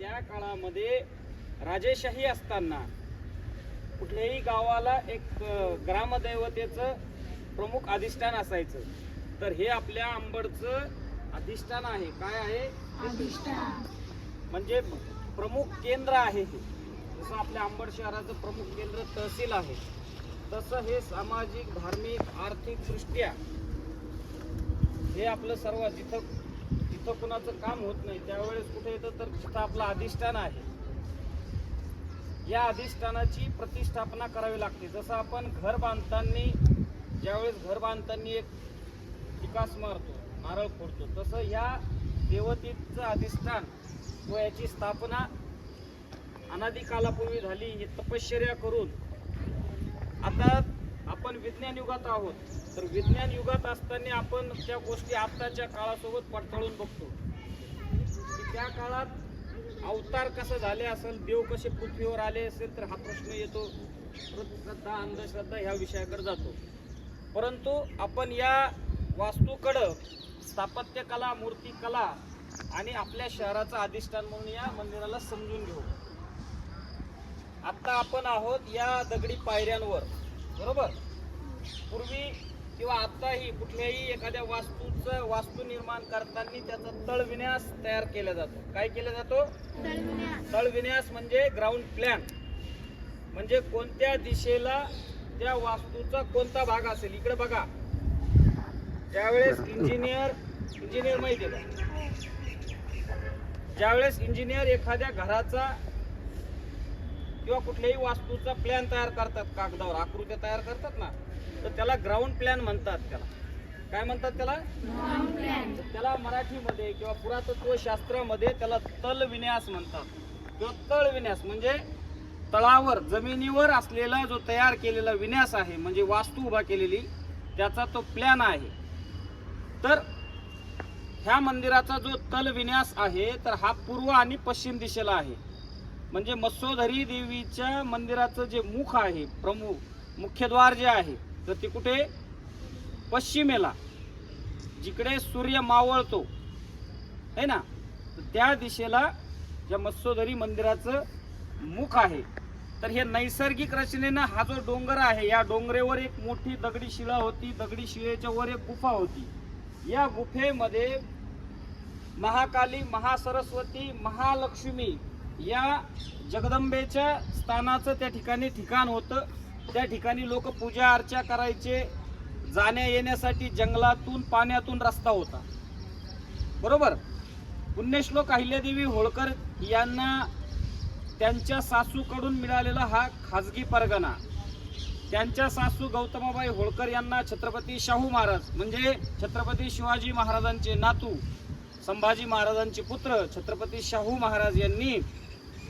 त्या काळामध्ये राजेशाही असताना कुठल्याही गावाला एक ग्रामदैवतेचं प्रमुख अधिष्ठान असायचं. तर हे आपल्या अंबडचं अधिष्ठान आहे. काय आहे? म्हणजे प्रमुख केंद्र आहे हे. जसं आपल्या अंबड शहराचं प्रमुख केंद्र तहसील आहे. तसं हे सामाजिक धार्मिक आर्थिक दृष्ट्या हे आपलं सर्व जिथं तिथं कुणाचं काम होत नाही. त्यावेळेस कुठे येतं तर तिथं आपलं अधिष्ठान आहे. या अधिष्ठानाची प्रतिष्ठापना करावी लागते. जसं आपण घर बांधताना ज्यावेळेस घर बांधताना एक विकास मारतो नारळ फोडतो तसं या देवतेचं अधिष्ठान व याची स्थापना अनादी कालापूर्वी झाली. ही तपश्चर्या करून आता आपण विज्ञान युगात आहोत. तर विज्ञान युगात असताना आपण त्या गोष्टी आत्ताच्या काळासोबत पडताळून बघतो. की त्या काळात अवतार कसं झाले असेल देव कसे पृथ्वीवर आले असेल तर हा प्रश्न येतो. श्रद्धा अंधश्रद्धा ह्या विषयाकडे जातो. परंतु आपण या वास्तूकडं स्थापत्यकला मूर्तिकला आणि आपल्या शहराचं अधिष्ठान म्हणून या मंदिराला समजून घेऊ. आत्ता आपण आहोत या दगडी पायऱ्यांवर. बरोबर? पूर्वी किंवा आताही कुठल्याही एखाद्या वास्तूचं वास्तू निर्माण करताना त्याचा तळविन्यास तयार केला जातो. काय केला जातो? तळविन्यास म्हणजे ग्राउंड प्लॅन म्हणजे कोणत्या दिशेला त्या वास्तूचा कोणता भाग असेल? इकडे बघा. ज्यावेळेस इंजिनियर इंजिनियर माहिती आहे ज्यावेळेस इंजिनियर एखाद्या घराचा किंवा कुठल्याही वास्तूचा प्लॅन तयार करतात कागदावर आकृत्या तयार करतात ना तर त्याला ग्राउंड प्लॅन म्हणतात त्याला. काय म्हणतात त्याला? त्याला मराठीमध्ये किंवा पुरातत्व शास्त्रामध्ये त्याला तल विन्यास म्हणतात. किंवा तळ विन्यास म्हणजे तळावर जमिनीवर असलेला जो तयार केलेला विन्यास आहे म्हणजे वास्तू उभा केलेली त्याचा तो प्लॅन आहे. तर ह्या मंदिराचा जो तल विन्यास आहे तर हा पूर्व आणि पश्चिम दिशेला आहे. म्हणजे मत्स्योधरी देवीच्या मंदिराचं जे मुख आहे प्रमुख मुख्यद्वार जे आहे तर ते कुठे? पश्चिमेला. जिकडे सूर्य मावळतो. है ना? तर त्या दिशेला ज्या मत्स्योधरी मंदिराचं मुख आहे. तर हे नैसर्गिक रचनेनं हा जो डोंगर आहे या डोंगरेवर एक मोठी दगडी शिळा होती. दगडी शिळेच्या वर एक गुफा होती. या गुफेमध्ये महाकाली महासरस्वती महालक्ष्मी या जगदंबेच्या स्थानाचं त्या ठिकाणी ठिकाण होतं. त्या ठिकाणी लोक पूजा अर्चा करायचे जाण्या येण्यासाठी जंगलातून पाण्यातून रस्ता होता. बरोबर? पुण्यश्लोक अहिल्यादेवी होळकर यांना त्यांच्या सासूकडून मिळालेला हा खाजगी परगणा. त्यांच्या सासू गौतमाबाई होळकर यांना छत्रपती शाहू महाराज म्हणजे छत्रपती शिवाजी महाराजांचे नातू संभाजी महाराजांचे पुत्र छत्रपती शाहू महाराज यांनी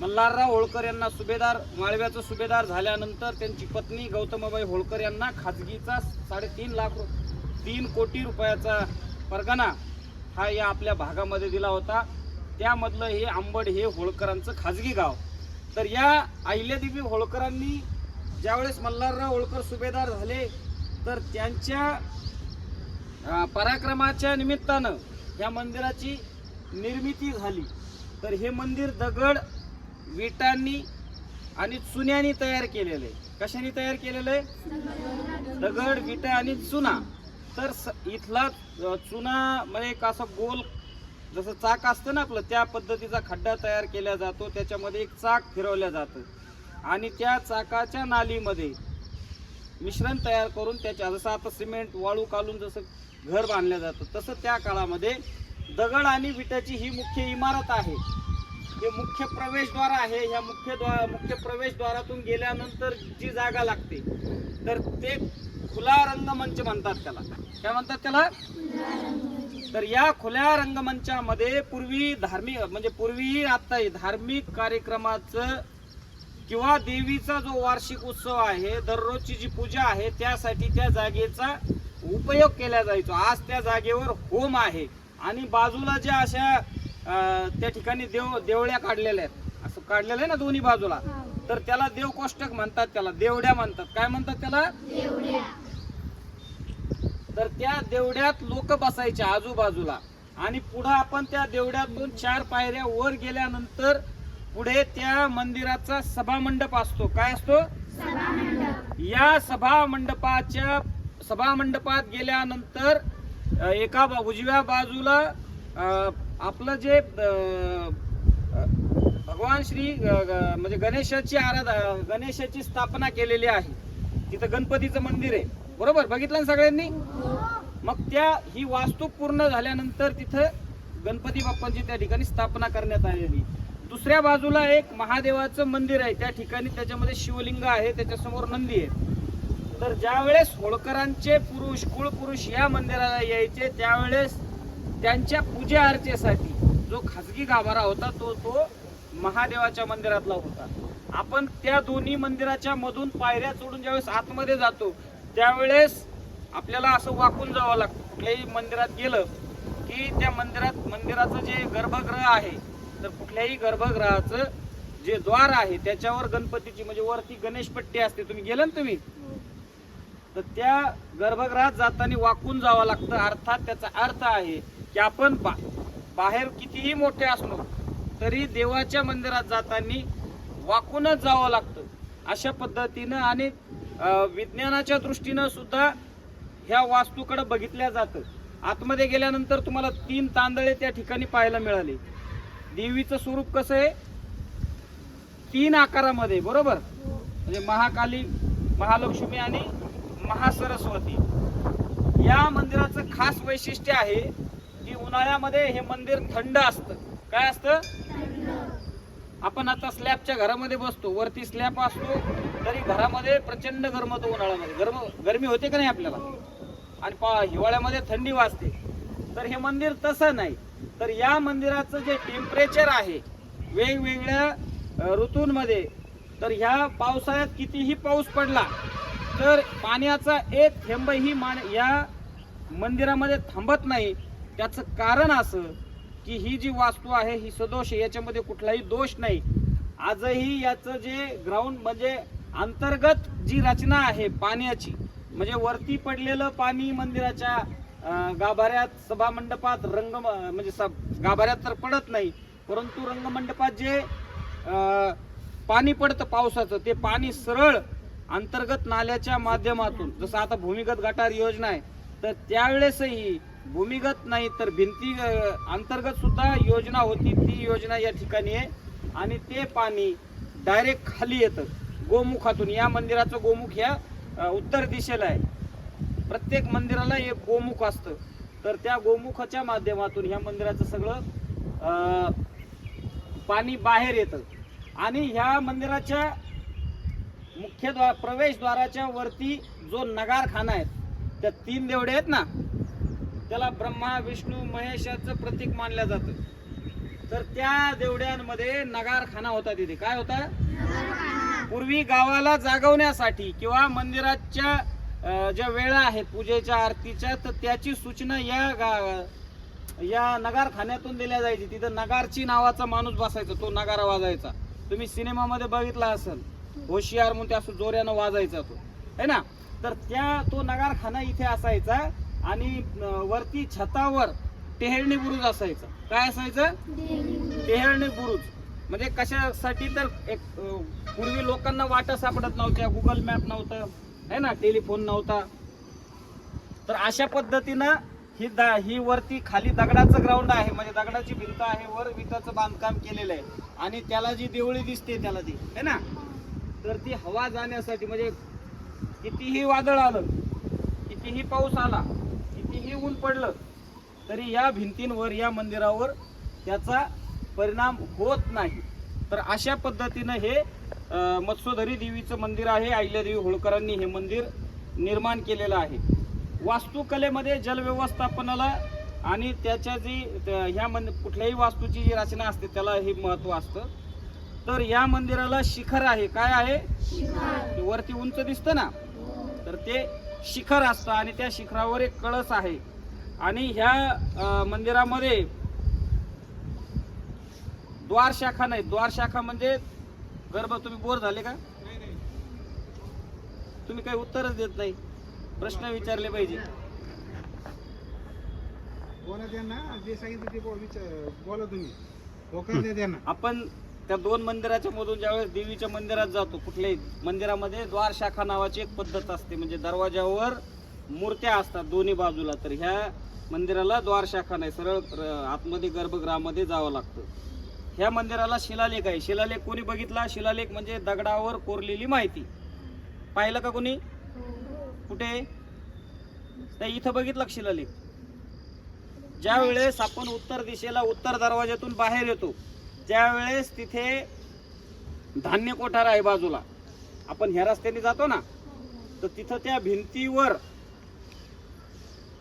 मल्हारराव होळकर यांना सुभेदार माळव्याचं सुभेदार झाल्यानंतर त्यांची पत्नी गौतमाबाई होळकर यांना खाजगीचा साडेतीन लाख रु- तीन कोटी रुपयाचा परगणा हा या आपल्या भागामध्ये दिला होता. त्यामधलं हे आंबड हे होळकरांचं खाजगी गाव. तर या अहिल्यादेवी होळकरांनी ज्यावेळेस मल्हारराव होळकर सुभेदार झाले तर त्यांच्या पराक्रमाच्या निमित्तानं या मंदिराची निर्मिती झाली. तर हे मंदिर दगड विटांनी आणि चुन्यानी तयार केलेलं आहे. कशाने तयार केलेलं आहे? दगड विटा आणि चुना. तर स- इथला चुना म्हणजे एक असं गोल जसं चाक असतं ना आपलं त्या पद्धतीचा खड्डा तयार केला जातो. त्याच्यामध्ये एक चाक फिरवल्या जातं. आणि त्या चाकाच्या नालीमध्ये मिश्रण तयार करून त्याच्या जसं आता सिमेंट वाळू काढून जसं घर बांधलं जातं तसं त्या काळामध्ये दगड आणि विटाची ही मुख्य इमारत आहे. हे मुख्य प्रवेशद्वार आहे. ह्या मुख्य द्वार मुख्य प्रवेशद्वारातून गेल्यानंतर जी जागा लागते तर ते खुला रंगमंच म्हणतात त्याला. काय म्हणतात त्याला? तर या खुल्या रंगमंचामध्ये पूर्वी धार्मिक म्हणजे पूर्वी आता धार्मिक कार्यक्रमाचं किंवा देवीचा जो वार्षिक उत्सव आहे दररोजची जी पूजा आहे त्यासाठी त्या जागेचा उपयोग केला जायचो. आज त्या जागेवर होम आहे. आणि बाजूला ज्या अशा त्या ठिकाणी देव देवळ्या काढलेल्या आहेत. असं काढलेलं आहे ना दोन्ही बाजूला? तर त्याला देवकोष्टक म्हणतात त्याला. देवड्या म्हणतात. काय म्हणतात त्याला? तर त्या देवड्यात लोक बसायचे आजूबाजूला. आणि पुढं आपण त्या देवड्यातून चार पायऱ्या वर गेल्यानंतर पुढे त्या मंदिराचा सभा मंडप असतो. काय असतो? या सभा मंडपाच्या सभा मंडपात गेल्यानंतर एका उजव्या बाजूला आपलं जे भगवान श्री ग- म्हणजे गणेशाची आराधा गणेशाची स्थापना केलेली आहे. तिथं गणपतीचं मंदिर आहे. बरोबर? बघितलं ना सगळ्यांनी? मग त्या ही वास्तू पूर्ण झाल्यानंतर तिथं गणपती बाप्पांची त्या ठिकाणी स्थापना करण्यात आलेली. दुसऱ्या बाजूला एक महादेवाचं मंदिर आहे. त्या ठिकाणी त्याच्यामध्ये शिवलिंग आहे. त्याच्यासमोर नंदी आहे. तर ज्यावेळेस होळकरांचे पुरुष कुळ पुरुष या मंदिराला यायचे त्यावेळेस त्यांच्या पूजा अर्चेसाठी जो खाजगी गाभारा होता तो तो महादेवाच्या मंदिरातला होता. आपण त्या दोन्ही मंदिराच्या मधून पायऱ्या चढून ज्यावेळेस आतमध्ये जातो त्यावेळेस आपल्याला असं वाकून जावं लागतं कुठल्याही मंदिरात गेलं की त्या मंदिरात मंदिराचं जे गर्भगृह आहे तर कुठल्याही गर्भगृहाचं जे द्वार आहे त्याच्यावर गणपतीची म्हणजे वरती गणेशपट्टी असते. तुम्ही गेलं ना तुम्ही? तर त्या गर्भगृहात जाताना वाकून जावं लागतं. अर्थात त्याचा अर्थ आहे की आपण बा बाहेर कितीही मोठे असलो तरी देवाच्या मंदिरात जाताना वाकूनच जावं लागतं. अशा पद्धतीनं आणि विज्ञानाच्या दृष्टीनं सुद्धा ह्या वास्तूकडे बघितल्या जातं. आतमध्ये गेल्यानंतर तुम्हाला तीन तांदळे त्या ठिकाणी पाहायला मिळाले. देवीचं स्वरूप कसं आहे? तीन आकारामध्ये बरोबर? म्हणजे महाकाली महालक्ष्मी आणि महासरस्वती. या मंदिराचं खास वैशिष्ट्य आहे की उन्हाळ्यामध्ये हे मंदिर थंड असतं. काय असतं? आपण आता स्लॅबच्या घरामध्ये बसतो. वरती स्लॅब असतो तरी घरामध्ये प्रचंड गरम होतो उन्हाळ्यामध्ये. गरम गरमी होते का नाही आपल्याला? आणि पा हिवाळ्यामध्ये थंडी वाजते. तर हे मंदिर तसं नाही. तर या मंदिराचं जे टेम्परेचर आहे वेगवेगळ्या ऋतूंमध्ये तर ह्या पावसाळ्यात कितीही पाऊस पडला तर पाण्याचा एक थेंबही मान या मंदिरामध्ये थांबत नाही. त्याचं कारण असं की ही जी वास्तू आहे ही सदोष आहे याच्यामध्ये कुठलाही दोष नाही. आजही याचं जे ग्राउंड म्हणजे अंतर्गत जी रचना आहे पाण्याची म्हणजे वरती पडलेलं पाणी मंदिराच्या गाभाऱ्यात सभामंडपात रंग म्हणजे सब गाभाऱ्यात तर पडत नाही परंतु रंगमंडपात जे पाणी पडतं पावसाचं ते पाणी सरळ अंतर्गत नाल्याच्या माध्यमातून जसं आता भूमिगत गटार योजना आहे तर त्यावेळेसही भूमिगत नाही तर भिंती अंतर्गत सुद्धा योजना होती. ती योजना या ठिकाणी आहे. आणि ते पाणी डायरेक्ट खाली येतं. गोमुखातून. या मंदिराचं गोमुख या उत्तर दिशेला आहे. प्रत्येक मंदिराला एक गोमुख असतं. तर त्या गोमुखाच्या माध्यमातून ह्या मंदिराचं सगळं पाणी बाहेर येतं. आणि ह्या मंदिराच्या मुख्यद्वार प्रवेशद्वाराच्या वरती जो नगारखाना आहे त्या तीन देवडे आहेत ना त्याला ब्रह्मा विष्णू महेशाचं प्रतीक मानलं जातं. तर त्या देवड्यांमध्ये नगारखाना होता तिथे. काय होता? पूर्वी गावाला जागवण्यासाठी किंवा मंदिराच्या ज्या वेळा आहेत पूजेच्या आरतीच्या तर त्याची सूचना या गा या नगारखान्यातून दिल्या जायची. तिथं नगारची नावाचा माणूस बसायचा तो नगारा वाजायचा. तुम्ही सिनेमामध्ये बघितला असेल होशियार म्हणून त्या जोऱ्यानं वाजायचा तो. है ना? तर त्या तो नगारखाना इथे असायचा. आणि वरती छतावर टेहळणी बुरुज असायचं. काय असायचं? टेहळणी बुरुज. म्हणजे कशासाठी तर एक पूर्वी लोकांना वाटा सापडत नव्हत्या गुगल मॅप नव्हतं है ना टेलिफोन नव्हता. तर अशा पद्धतीनं ही दा ही वरती खाली दगडाचं ग्राउंड आहे. म्हणजे दगडाची भिंत आहे वर विटाचं बांधकाम केलेलं आहे. आणि त्याला जी देवळी दिसते त्याला ती है ना? तर ती हवा जाण्यासाठी म्हणजे कितीही वादळ आलं कितीही पाऊस आला कितीही ऊन पडलं तरी या भिंतींवर या मंदिरावर त्याचा परिणाम होत नाही. तर अशा पद्धतीनं हे मत्स्योधरी देवीचं मंदिर आहे अहिल्यादेवी होळकरांनी हे मंदिर निर्माण केलेलं आहे. वास्तुकलेमध्ये जलव्यवस्थापनाला आणि त्याच्या जी ह्या मंद कुठल्याही वास्तूची जी रचना असते त्याला हे महत्त्व असतं. तर या मंदिराला शिखर आहे. काय आहे? वरती उंच दिसतं ना? तर ते शिखर असतं आणि त्या शिखरावर एक कळस आहे. आणि ह्या मंदिरामध्ये द्वार शाखा नाही. द्वार शाखा म्हणजे गर्भ तुम्ही बोर झाले का? तुम्ही काही उत्तरच देत नाही. प्रश्न विचारले पाहिजे. बोला त्यांना जे सांगितलं ते बोल तुम्ही. आपण त्या दोन मंदिराच्या मधून ज्यावेळेस देवीच्या मंदिरात जातो कुठल्याही मंदिरामध्ये द्वार शाखा नावाची एक पद्धत असते. म्हणजे दरवाजावर मूर्त्या असतात दोन्ही बाजूला तर ह्या मंदिराला द्वार शाखा नाही सरळ र- आतमध्ये गर्भगृहामध्ये जावं लागतं. ह्या मंदिराला शिलालेख आहे. शिलालेख कोणी बघितला? शिलालेख म्हणजे दगडावर कोरलेली माहिती. पाहिलं का कोणी? कुठे? त्या इथं बघितलं शिलालेख? ज्या वेळेस आपण उत्तर दिशेला उत्तर दरवाज्यातून बाहेर येतो ज्यावेळेस तिथे धान्य कोठार आहे बाजूला आपण ह्या रस्त्याने जातो ना तर तिथं त्या भिंतीवर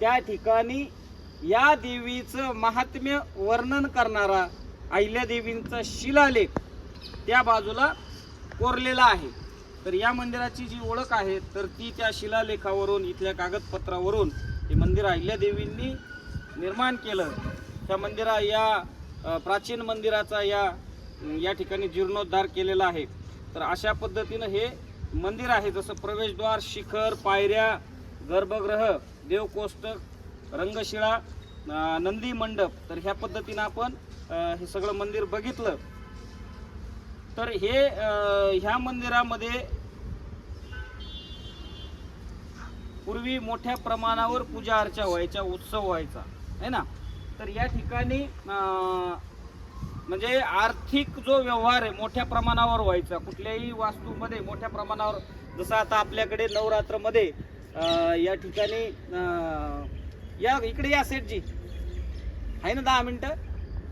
त्या ठिकाणी या देवीचं महात्म्य वर्णन करणारा अहिल्यादेवींचा शिलालेख त्या बाजूला कोरलेला आहे. तर या मंदिराची जी ओळख आहे तर ती त्या शिलालेखावरून इथल्या कागदपत्रावरून हे मंदिर अहिल्या देवींनी निर्माण केलं. त्या मंदिरा या प्राचीन मंदिराचा या या ठिकाणी जीर्णोद्धार केलेला आहे. तर अशा पद्धतीनं हे मंदिर आहे जसं प्रवेशद्वार शिखर पायऱ्या गर्भगृह देवकोष्टक रंगशिळा नंदी मंडप. तर ह्या पद्धतीनं आपण हे सगळं मंदिर बघितलं. तर हे ह्या मंदिरामध्ये पूर्वी मोठ्या प्रमाणावर पूजा अर्चा व्हायच्या उत्सव व्हायचा. है ना? तर या ठिकाणी म्हणजे आर्थिक जो व्यवहार आहे मोठ्या प्रमाणावर व्हायचा. कुठल्याही वास्तूमध्ये मोठ्या प्रमाणावर जसं आता आपल्याकडे नवरात्रमध्ये या ठिकाणी या इकडे या सेटजी आहे ना दहा मिनटं?